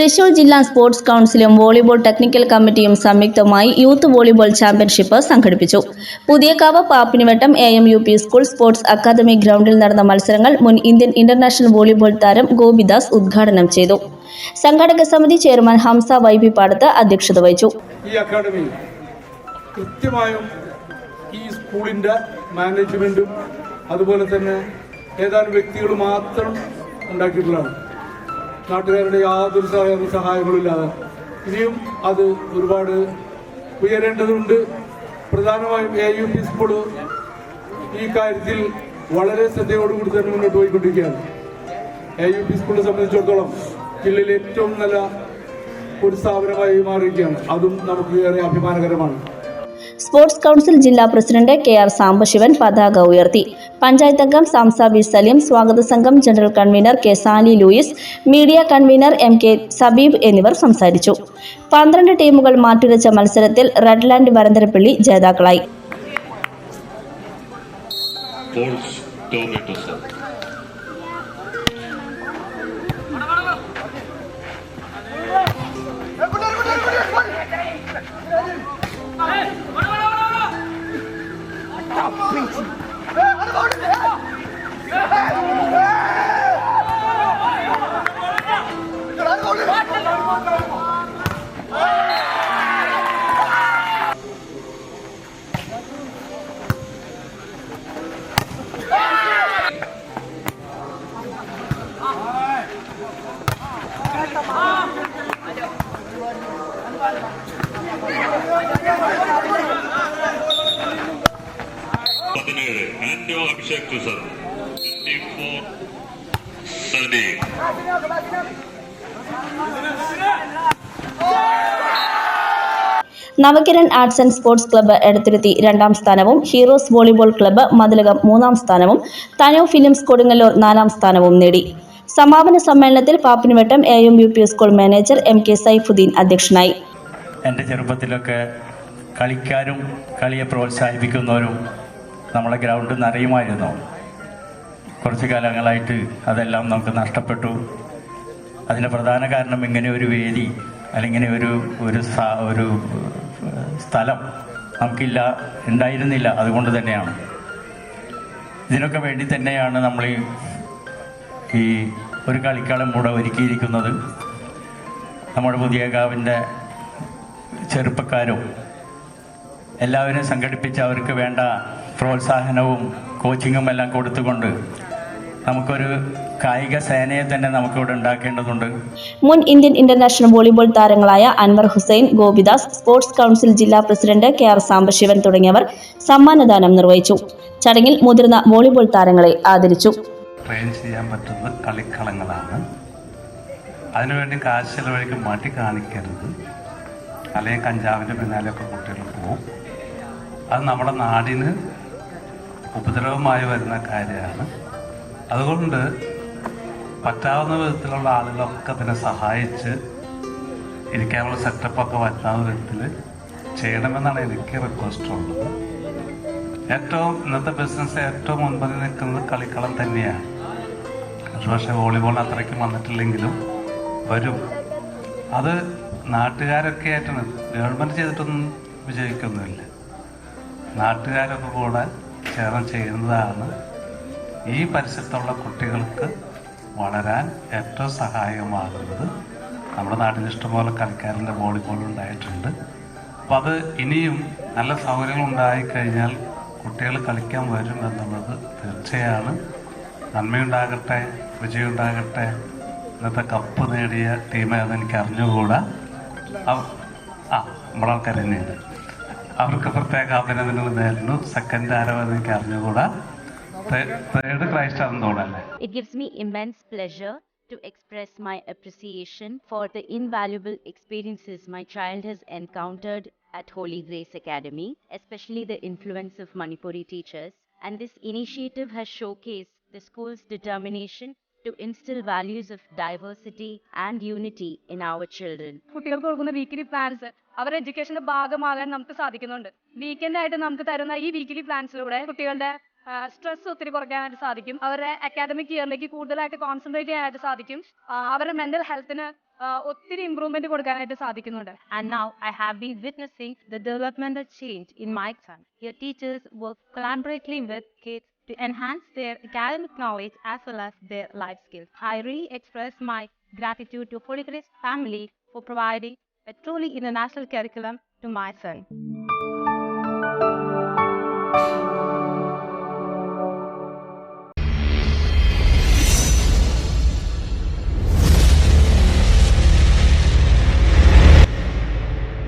തൃശൂർ ജില്ലാ sports കൗൺസിലും volleyball technical കമ്മിറ്റിയും സംയുക്തമായി യൂത്ത് വോളിബോൾ ചാമ്പ്യൻഷിപ്പ് സംഘടിപ്പിച്ചു. Puthiyakavu Pappinivattam A M U P school sports academy ഗ്രൗണ്ടിൽ നടന്ന മത്സരങ്ങൾ മുൻ ഇന്ത്യൻ ഇന്റർനാഷണൽ വോളിബോൾ താരം ഗോപിദാസ് ഉദ്ഘാടനം ചെയ്തു. സംഘാടക സമിതി ചെയർമാൻ ഹംസ വൈ പി പാടത്ത് അധ്യക്ഷത വഹിച്ചു. ഈ അക്കാദമി കൃത്യമായും ഈ സ്കൂളിന്റെ മാനേജ്മെന്റും അതുപോലെ തന്നെ ഏതാനും വ്യക്തികൾ മാത്രം ഉണ്ടാക്കിയിട്ടുള്ളതാണ്. നാട്ടുകാരുടെ യാതൊരു സഹായ സഹായങ്ങളുമില്ലാതെ ഇനിയും അത് ഒരുപാട് ഉയരേണ്ടതുണ്ട്. പ്രധാനമായും എ യു പി സ്കൂൾ ഈ കാര്യത്തിൽ വളരെ ശ്രദ്ധയോടുകൂടി തന്നെ മുന്നോട്ട് പോയിക്കൊണ്ടിരിക്കുകയാണ്. എ യു പി സ്കൂളിനെ സംബന്ധിച്ചിടത്തോളം ജില്ലയിലെ ഏറ്റവും നല്ല ഒരു സ്ഥാപനമായി മാറിയിരിക്കുകയാണ്. അതും നമുക്ക് ഏറെ അഭിമാനകരമാണ്. സ്പോർട്സ് കൗൺസിൽ ജില്ലാ പ്രസിഡന്റ് കെ ആർ സാംബശിവൻ പതാക ഉയർത്തി. പഞ്ചായത്ത് അംഗം സാംസ വി സലീം സ്വാഗത സംഘം general convener K Sali Louis media convener M K Sabeeb എന്നിവർ സംസാരിച്ചു. പന്ത്രണ്ട് ടീമുകൾ മാറ്റുരച്ച മത്സരത്തിൽ റെഡ്ലാൻഡ് വരന്തരപ്പള്ളി ജേതാക്കളായി. Abhishek to sir. 54 Sandeep. Navakiran arts and sports club Edathiruthy രണ്ടാം സ്ഥാനവും ഹീറോസ് വോളിബോൾ ക്ലബ്ബ് മതിലകം മൂന്നാം സ്ഥാനവും തനോ ഫിലിംസ് കൊടുങ്ങല്ലൂർ നാലാം സ്ഥാനവും നേടി. സമാപന സമ്മേളനത്തിൽ Pappinivattam A M U P school manager M K Saifuddin അധ്യക്ഷനായി. എന്റെ ചെറുപ്പത്തിലൊക്കെ കളിക്കാരും കളിയെ പ്രോത്സാഹിപ്പിക്കുന്നവരും നമ്മളെ ഗ്രൗണ്ട് നിറയുമായിരുന്നു. കുറച്ച് കാലങ്ങളായിട്ട് അതെല്ലാം നമുക്ക് നഷ്ടപ്പെട്ടു. അതിന് പ്രധാന കാരണം ഇങ്ങനെ ഒരു വേദി അല്ലെങ്കിൽ ഒരു ഒരു ഒരു സ്ഥലം നമുക്കില്ല ഉണ്ടായിരുന്നില്ല അതുകൊണ്ട് തന്നെയാണ്. ഇതിനൊക്കെ വേണ്ടി തന്നെയാണ് നമ്മൾ ഈ- ഒരു കളിക്കളം കൂടെ ഒരുക്കിയിരിക്കുന്നത്. നമ്മുടെ പുതിയ കാവിന്റെ ചെറുപ്പക്കാരും എല്ലാവരും സംഘടിപ്പിച്ച് അവർക്ക് വേണ്ട പ്രോത്സാഹനവും കോച്ചിങ്ങും എല്ലാം കൊടുത്തുകൊണ്ട് നമുക്കൊരു കായിക സേനയെ തന്നെ നമുക്കിവിടെ ഉണ്ടാക്കേണ്ടതുണ്ട്. മുൻ ഇന്ത്യൻ ഇന്റർനാഷണൽ വോളിബോൾ താരങ്ങളായ അൻവർ ഹുസൈൻ ഗോപിദാസ് സ്പോർട്സ് കൗൺസിൽ ജില്ലാ പ്രസിഡന്റ് കെ ആർ സാംബശിവൻ തുടങ്ങിയവർ സമ്മാനദാനം നിർവഹിച്ചു. ചടങ്ങിൽ മുതിർന്ന വോളിബോൾ താരങ്ങളെ ആദരിച്ചു. ട്രെയിൻ ചെയ്യാൻ പറ്റുന്ന കളിക്കളങ്ങളാണ്. അതിനുവേണ്ടി കാശ് ചെലവഴിക്ക് മാറ്റി കാണിക്കരുത്. അല്ലെങ്കിൽ കഞ്ചാവിന്റെ പിന്നാലെയൊക്കെ കുട്ടികൾ പോവും. അത് നമ്മുടെ നാടിന് ഉപദ്രവമായി വരുന്ന കാര്യമാണ്. അതുകൊണ്ട് പറ്റാവുന്ന വിധത്തിലുള്ള ആളുകളൊക്കെ അതിനെ സഹായിച്ച് ഇരിക്കാനുള്ള സെറ്റപ്പൊക്കെ പറ്റാവുന്ന വിധത്തിൽ ചെയ്യണമെന്നാണ് എനിക്ക് റിക്വസ്റ്റ് ഉള്ളത്. ഏറ്റവും ഇന്നത്തെ ബിസിനസ് ഏറ്റവും മുൻപന്തി നിൽക്കുന്നത് കളിക്കളം തന്നെയാണ്. ഒരുപക്ഷെ വോളിബോൾ അത്രയ്ക്ക് വന്നിട്ടില്ലെങ്കിലും വരും. അത് നാട്ടുകാരൊക്കെ ആയിട്ടാണ്. ഗവൺമെന്റ് ചെയ്തിട്ടൊന്നും വിജയിക്കൊന്നുമില്ല. നാട്ടുകാരൊക്കെ കൂടെ ചേർന്ന് ചെയ്യുന്നതാണ് ഈ പരിസരത്തുള്ള കുട്ടികൾക്ക് വളരാൻ ഏറ്റവും സഹായകമാകുന്നത് നമ്മുടെ നാട്ടിൽ ഇഷ്ടംപോലെ കളിക്കാരന്റെ വോളിബോൾ ഉണ്ടായിട്ടുണ്ട് അപ്പം അത് ഇനിയും നല്ല സൗകര്യങ്ങൾ ഉണ്ടായിക്കഴിഞ്ഞാൽ കുട്ടികൾ കളിക്കാൻ വരും എന്നുള്ളത് തീർച്ചയാണ്. നന്മയുണ്ടാകട്ടെ വിജയമുണ്ടാകട്ടെ. ഇന്നത്തെ കപ്പ് നേടിയ ടീം ഏതെന്ന് എനിക്ക് അറിഞ്ഞുകൂടാ. ആ നമ്മളെ ആൾക്കാർ തന്നെയുണ്ട് അവർക്ക് പ്രത്യേക അഭിനന്ദനങ്ങൾ നേരുന്നു. സെക്കൻഡ് ആരവെന്ന് എനിക്ക് അറിഞ്ഞുകൂടാ. It gives me immense pleasure to express my appreciation for the invaluable experiences my child has encountered at Holy Grace Academy, especially the influence of Manipuri teachers. And this initiative has showcased the school's determination to instill values of diversity and unity in our children. കുട്ടികൾക്ക് കൊടുക്കുന്ന weekly plans അവരുടെ എഡ്യൂക്കേഷന്റെ ഭാഗമാകാൻ നമുക്ക് സാധിക്കുന്നുണ്ട് weekend ആയിട്ട് നമുക്ക് തരുന്ന ഈ വീക്കിലി പ്ലാൻസിലൂടെ കുട്ടികളുടെ സ്ട്രെസ് ഒത്തിരി കുറയ്ക്കാനായിട്ട് സാധിക്കും. അവരെ അക്കാദമിക് ഇയറിലേക്ക് കൂടുതലായിട്ട് കോൺസെൻട്രേറ്റ് ചെയ്യാനായിട്ട് സാധിക്കും. അവരുടെ മെന്റൽ ഹെൽത്തിന് ഒത്തിരി ഇമ്പ്രൂവ്മെന്റ് കൊടുക്കാനായിട്ട് സാധിക്കുന്നുണ്ട്. And now I have been witnessing the development change in my son your teachers work collaboratively with kids to enhance their academic knowledge as well as their life skills I really express my gratitude to Folicris family for providing a truly international curriculum to my son